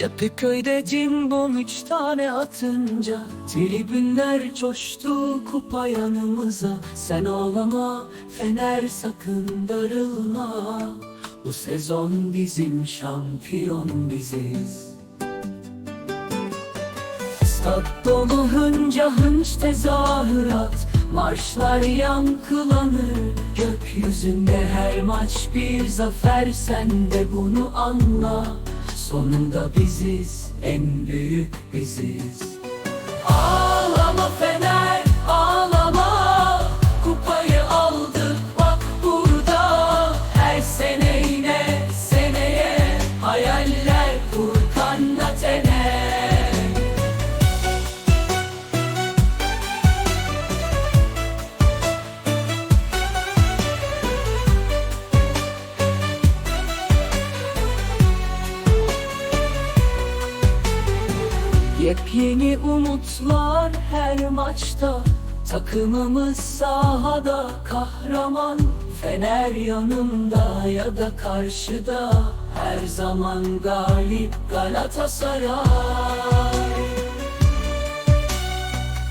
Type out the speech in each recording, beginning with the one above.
Yapıköy'de cimbom üç tane atınca Tribünler coştu kupa yanımıza. Sen ağlama Fener sakın darılma. Bu sezon bizim şampiyon biziz. Stat dolu hınca hınç tezahürat Marşlar yankılanır. Gökyüzünde her maç bir zafer Sen de bunu anla Sonunda biziz, en büyük biziz. Ağlama Yepyeni umutlar her maçta Takımımız sahada kahraman Fener yanında ya da karşıda. Her zaman galip Galatasaray.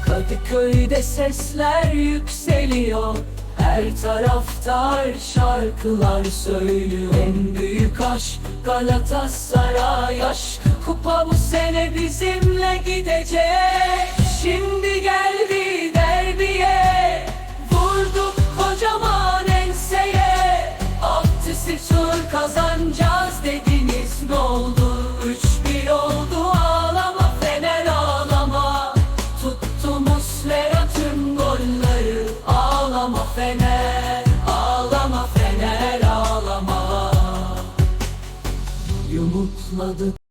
Kadıköy'de sesler yükseliyor Her taraftar şarkılar söylüyor. En büyük aşk Galatasaray aşkı Kupa bu sene bizimle gidecek. Şimdi geldi derbiye. Vurduk kocaman enseye. Altı tur kazanacağız dediniz. Ne oldu? Üç bir oldu ağlama Fener ağlama. Tuttu Muslera tüm golleri Ağlama Fener, ağlama Fener ağlama. Yumutladı